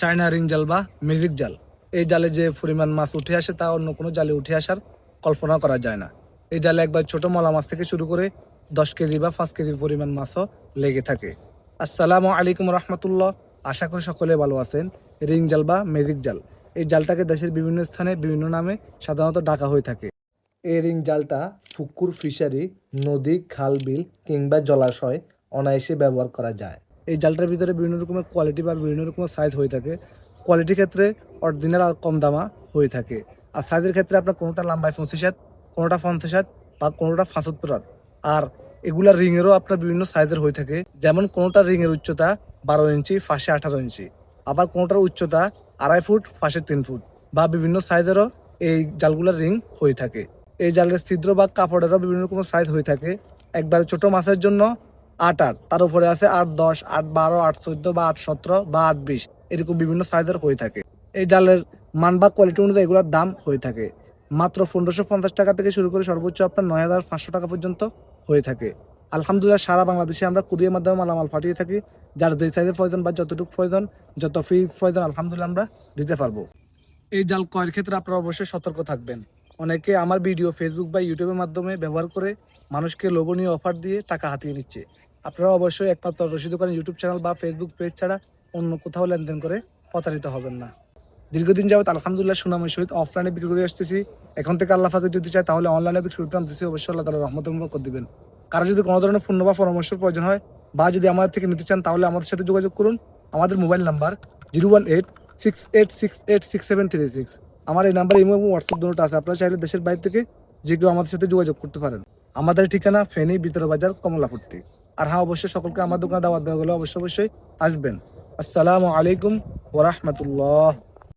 China ring জাল বা magic জাল। এই জালে যে পরিমাণ মাছ উঠে আসে তা অন্য কোনো জালে উঠে আসার কল্পনা করা যায় না। এই জালে একবার ছোট মলা মাছ থেকে শুরু করে দশ কেজি বা পাঁচ কেজি পরিমাণ মাছও লেগে থাকে। আসসালামু আলাইকুম রহমতুল্লাহ। আশা করি সকলে ভালো আছেন। রিং জাল বা ম্যাজিক জাল। এই জালটাকে দেশের বিভিন্ন স্থানে, বিভিন্ন নামে সাধারণত ডাকা হয়ে থাকে। এই রিং জালটা পুকুর, ফিশারি, নদী, খাল, বিল কিংবা জলাশয় অনায়াসে ব্যবহার করা যায়। এই জালটার ভিতরে বিভিন্ন রকমের কোয়ালিটি বা বিভিন্ন রকমের সাইজ হয়ে থাকে। কোয়ালিটির ক্ষেত্রে অরিজিনাল আর কম দামা হয়ে থাকে। আর সাইজের ক্ষেত্রে আপনার কোনোটা লম্বায় পঁচিশ হাত, কোনোটা পঞ্চাশ হাত বা কোনোটা পাঁচাত্তর হাত। আর এগুলা রিংয়েরও আপনার বিভিন্ন সাইজের হয়ে থাকে। যেমন কোনোটা রিংয়ের উচ্চতা বারো ইঞ্চি, ফাঁসে আঠারো ইঞ্চি। আবার কোনোটার উচ্চতা আড়াই ফুট, ফাঁসে তিন ফুট বা বিভিন্ন সাইজেরও এই জালগুলোর রিং হয়ে থাকে। এই জালের ছিদ্র বা কাপড়েরও বিভিন্ন রকমের সাইজ হয়ে থাকে। একবারে ছোট মাছের জন্য আট আট। তার উপরে আছে আট দশ, আট বারো, আট চোদ্দ বা আট সতেরো বা আট বিশ। এরকম বিভিন্ন সাইজের হয়ে থাকে। এই জালের মান বা কোয়ালিটি অনুযায়ী এগুলোর দাম হয়ে থাকে। মাত্র পনেরোশো পঞ্চাশ টাকা থেকে শুরু করে সর্বোচ্চ আপনার নয় হাজার পাঁচশো টাকা পর্যন্ত হয়ে থাকে। আলহামদুলিল্লাহ, সারা বাংলাদেশে আমরা কুরিয়ার মাধ্যমে মালামাল পাঠিয়ে থাকি। যার যে সাইজের প্রয়োজন বা যতটুকু প্রয়োজন, যত ফি প্রয়োজন, আলহামদুলিল্লাহ আমরা দিতে পারব। এই জাল ক্রয়ের ক্ষেত্রে আপনারা অবশ্যই সতর্ক থাকবেন। অনেকে আমার ভিডিও ফেসবুক বা ইউটিউবের মাধ্যমে ব্যবহার করে মানুষকে লোভনীয় অফার দিয়ে টাকা হাতিয়ে নিচ্ছে। আপনারা অবশ্যই একমাত্র রশিদ দোকানের ইউটিউব চ্যানেল বা ফেসবুক পেজ ছাড়া অন্য কোথাও লেনদেন করে প্রতারিত হবেন না। দীর্ঘদিন যাবত আলহামদুলিল্লাহ সুনামের সহিত অফলাইনে বিক্রি করে আসতেছি। এখন থেকে আল্লাহ ফাঁকে যদি চায় তাহলে অনলাইনে বিক্রি করতে আনতেছি। অবশ্যই আল্লাহ তালা রহমত করে দিবেন। কারও যদি কোনো ধরনের পূর্ণ বা পরামর্শের প্রয়োজন হয় বা যদি আমাদের থেকে নিতে চান তাহলে আমাদের সাথে যোগাযোগ করুন। আমাদের mobile number zero one eight six eight six eight six seven three six. আমার এই নাম্বার ইমো হোয়াটসঅ্যাপ দুটো আছে। আপনারা চাইলে দেশের বাইরে থেকে যে কেউ আমাদের সাথে যোগাযোগ করতে পারেন। আমাদের ঠিকানা ফেনী বিতর বাজার কমলাপট্টি। আর হ্যাঁ অবশ্যই সকলকে আমার দোকানে দাওয়াত দেওয়া গেলে অবশ্যই অবশ্যই আসবেন। আসসালামু আলাইকুম ওরহমতুল্লাহ